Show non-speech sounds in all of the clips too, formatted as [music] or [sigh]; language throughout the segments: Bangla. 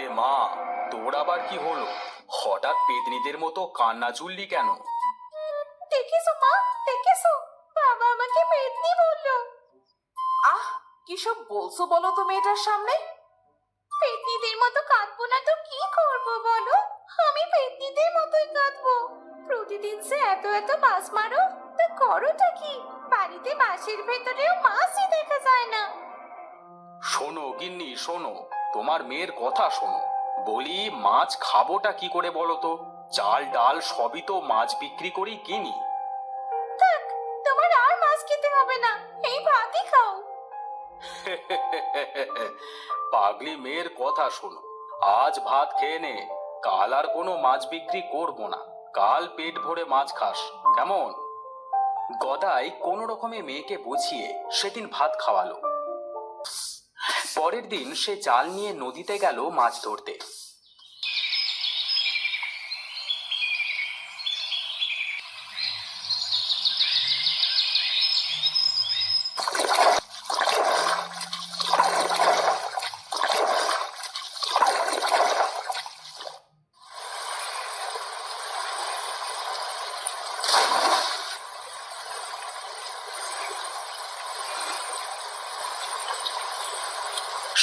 আরে মা তোর আবার কি হলো? হঠাৎ পেতনিদের মতো কান্না জুললি কেন? দেখেছ মা দেখেছ? বাবা আমাকে পেতনি বলল। আহ কি সব বলছো বলো তো মেয়েটার সামনে? পেতনিদের মতো কাঁদবো না তো কি করব বলো? আমি পেতনিদের মতোই কাঁদবো। প্রতিদিন যে এত এত মাছ মারো তো করোটা কি? বাড়িতে মাছের ভেতরেও মাছই দেখা যায় না। শোনো গিন্নি শোনো। তোমার মেয়ের কথা শোনো। বলি মাছ খাবোটা কি করে বলো তো চাল ডাল সবই তো মাছ বিক্রি করেই কিনি। থাক তোমার আর মাছ খেতে হবে না এই ভাতই খাও। [laughs] পাগলি মেয়ের কথা শোনো। আজ ভাত খেয়ে নে কাল আর কোনো মাছ বিক্রি করব না। কাল পেট ভরে মাছ খাস কেমন? গদাই কোনো রকমে মেয়েকে বুঝিয়ে সেদিন ভাত খাওয়ালো। পরের দিন সে জাল নিয়ে নদীতে গেল মাছ ধরতে।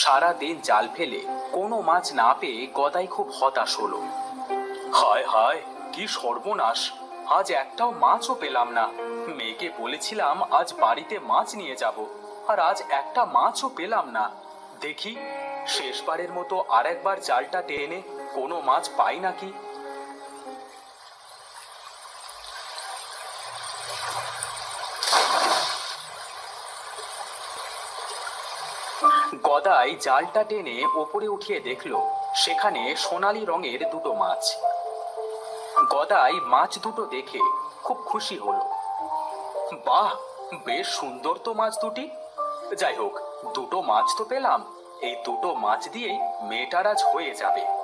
সারা দিন জাল ফেলে কোনো মাছ না পেয়ে গদাই খুব হতাশ হলো। হায় হায়, কি সর্বনাশ! আজ একটাও মাছও পেলাম না। মেয়েকে বলেছিলাম আজ বাড়িতে মাছ নিয়ে যাব, আর আজ একটা মাছও পেলাম না। দেখি, শেষবারের মতো আরেকবার জালটা টেনে কোনো মাছ পাই নাকি? গদাই জালটা টেনে ওপরে উঠিয়ে দেখল, সেখানে সোনালি রঙের দুটো মাছ। গদাই মাছ দুটো দেখে খুব খুশি হল। বাহ, বেশ সুন্দর তো মাছ দুটি। যাই হোক, দুটো মাছ তো পেলাম। এই দুটো মাছ দিয়েই মেয়েটার আজ হয়ে যাবে।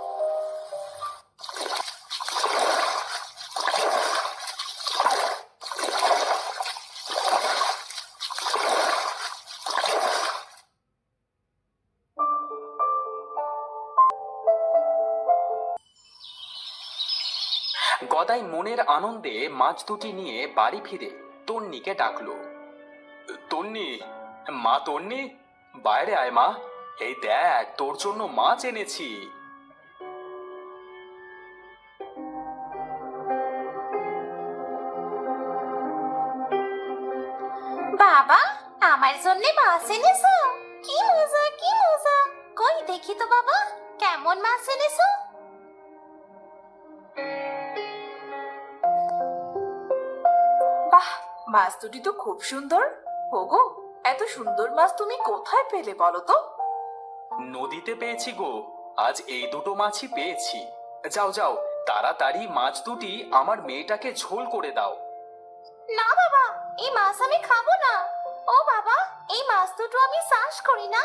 গদাই মনের আনন্দে মাছ দুটি নিয়ে বাড়ি ফিরে তন্নিকে ডাকলো। তন্নি, মা তন্নি, বাইরে আয় মা। এই দেখ, তোর জন্য মাছ এনেছি। বাবা, আমার জন্য মাছ এনেছো? কি মজা কি মজা। কই দেখি তো বাবা, কেমন মাছ এনেছো? মাছ দুটি তো খুব সুন্দর। ওগো এত সুন্দর মাছ তুমি কোথায় পেলে বলো তো? নদীতে পেয়েছি গো আজ এই দুটো মাছই পেয়েছি। যাও যাও তাড়াতাড়ি মাছ দুটি আমার মেয়েটাকে ঝোল করে দাও। না বাবা এই মাছ আমি খাব না। ও বাবা এই মাছ দুটো আমি চাষ করি না।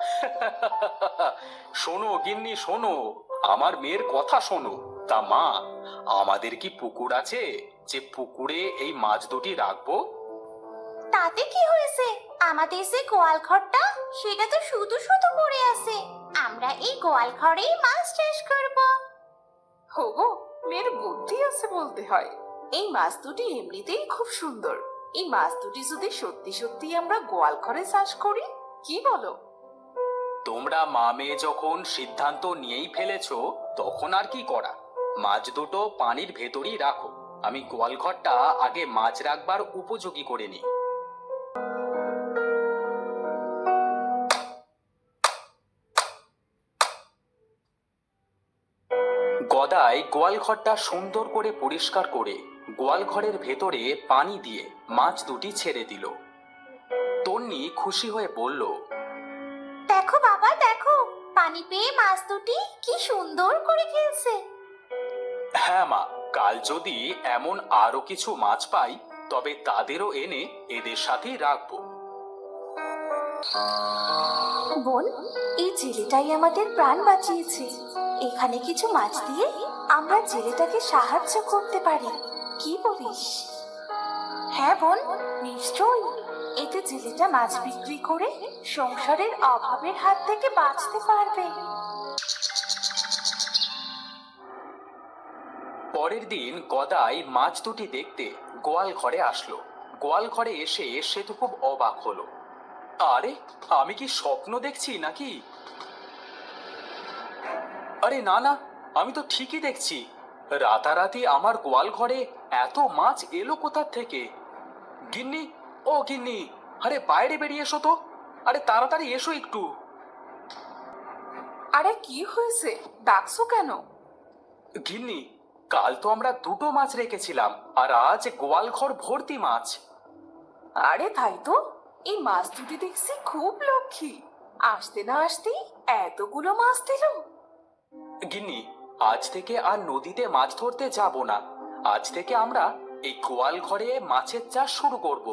[laughs] শোনো গিন্নি শোনো। আমার মেয়ের কথা শোনো। তা মা আমাদের কি পুকুর আছে যে পুকুরে এই মাছ দুটি রাখব? তাতে কি হয়েছে? আমাদের যে গোয়াল ঘরটা সেটা তো শুধু শুধু পড়ে আছে। আমরা এই গোয়াল ঘরেই মাছ চাষ করব। হোগো মেয়ের বুদ্ধি আছে বলতে হয়। এই মাছ দুটি এমনিতেই খুব সুন্দর। এই মাছ দুটি যদি সত্যি সত্যি আমরা গোয়াল ঘরে চাষ করি কি বলো? তোমরা মা মেয়ে যখন সিদ্ধান্ত নিয়েই ফেলেছ, তখন আর কি করা? মাছ দুটো পানির ভেতরই রাখো। আমি গোয়ালঘরটা আগে মাছ রাখবার উপযোগী করে নিই। গদাই গোয়ালঘরটা সুন্দর করে পরিষ্কার করে গোয়ালঘরের ভেতরে পানি দিয়ে মাছ দুটি ছেড়ে দিল। তন্নি খুশি হয়ে বলল দেখো বাবা দেখো। পানি পেয়ে মাছ দুটি কি সুন্দর করে খেলছে। হ্যাঁ মা কাল যদি এমন আরও কিছু মাছ পাই তবে তাদেরও এনে এদের সাথে রাখব। বোন এই জেলেটাই আমাদের প্রাণ বাঁচিয়েছে। এখানে কিছু মাছ দিয়ে আমরা জেলেটাকে সাহায্য করতে পারি। কি বলিস? হ্যাঁ বোন নিশ্চয়ই। এতে জেলেটা মাছ বিক্রি করে সংসারের অভাবের হাত থেকে বাঁচতে পারবে। পরের দিন গদাই মাছ দুটি দেখতে গোয়াল ঘরে আসলো। গোয়াল ঘরে এসে সে তো খুব অবাক হলো। আরে, আমি কি স্বপ্ন দেখছি নাকি? আরে না না, আমি তো ঠিকই দেখছি। রাতারাতি আমার গোয়াল ঘরে এত মাছ এলো কোথার থেকে? গিন্নি ও গিন্নি আরে বাইরে বেরিয়ে এসো তো। আরে তাড়াতাড়ি এসো একটু। আরে কি হয়েছে? ডাকছো কেন? গিন্নি কাল তো আমরা দুটো মাছ রেখেছিলাম আর আজ গোয়াল ঘর ভর্তি মাছ। আরে তাই তো এই মাছ দুটি দেখছি খুব লক্ষ্মী। আসতে না আসতেই এতগুলো মাছ দিল। গিন্নি আজ থেকে আর নদীতে মাছ ধরতে যাব না। আজ থেকে আমরা এই গোয়াল ঘরে মাছের চাষ শুরু করব।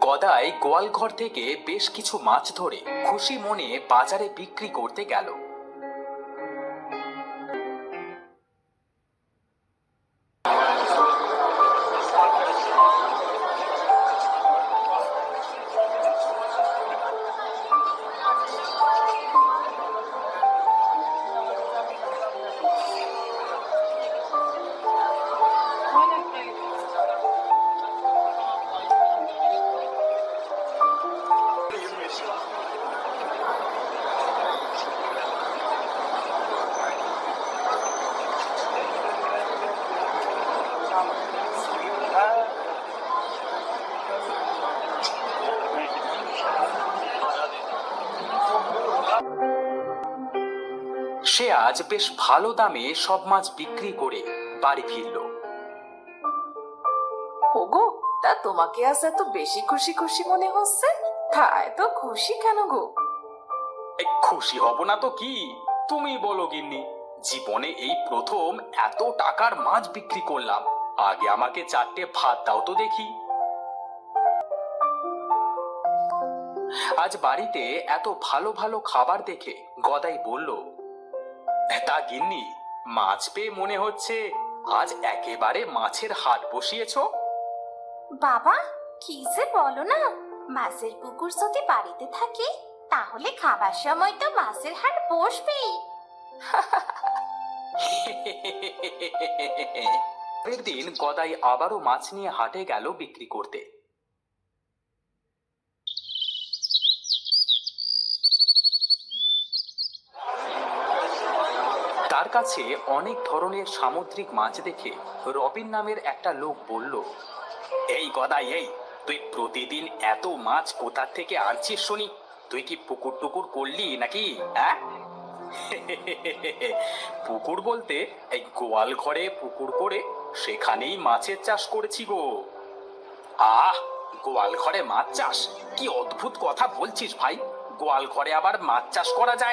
গদাই গোয়াল ঘর থেকে বেশ কিছু মাছ ধরে খুশি মনে বাজারে বিক্রি করতে গেল। সে আজ বেশ ভালো দামে সব মাছ বিক্রি করে বাড়ি ফিরল। ওগো তা তোমাকে আজ এত বেশি খুশি খুশি মনে হচ্ছে? তা এত খুশি কেন গো? এই খুশি হব না তো কি? তুমি বলো গিন্নি জীবনে এই প্রথম এত টাকার মাছ বিক্রি করলাম। আগে আমাকে চারটে ভাত দাও তো দেখি। আজ বাড়িতে এত ভালো ভালো খাবার দেখে গদাই বলল তা গিন্নি মাছ পেয়ে মনে হচ্ছে আজ একেবারে মাছের হাট বসিয়েছো? বাবা কি যে বলো না মাছের পুকুর যদি বাড়িতে থাকে তাহলে খাবার সময় তো মাছের হাট বসবেই। [laughs] পরের দিন গদাই আবারও মাছ নিয়ে হাটে গেল বিক্রি করতে। তার কাছে অনেক ধরনের সামুদ্রিক মাছ দেখে রবিন নামের একটা লোক বলল, এই গদাই, এই, তুই প্রতিদিন এত মাছ কোথা থেকে আনছিস শুনি? তুই কি পুকুর টুকুর করলি নাকি হ্যাঁ [laughs] পুকুর বলতে এই গোয়াল ঘরে পুকুর করে সেখানেই মাছের চাষ করেছি গো। আহ, গোয়াল ঘরে মাছ চাষ? কি অদ্ভুত কথা বলছিস ভাই। গোয়াল ঘরে আবার মাছ চাষ করা যায় না।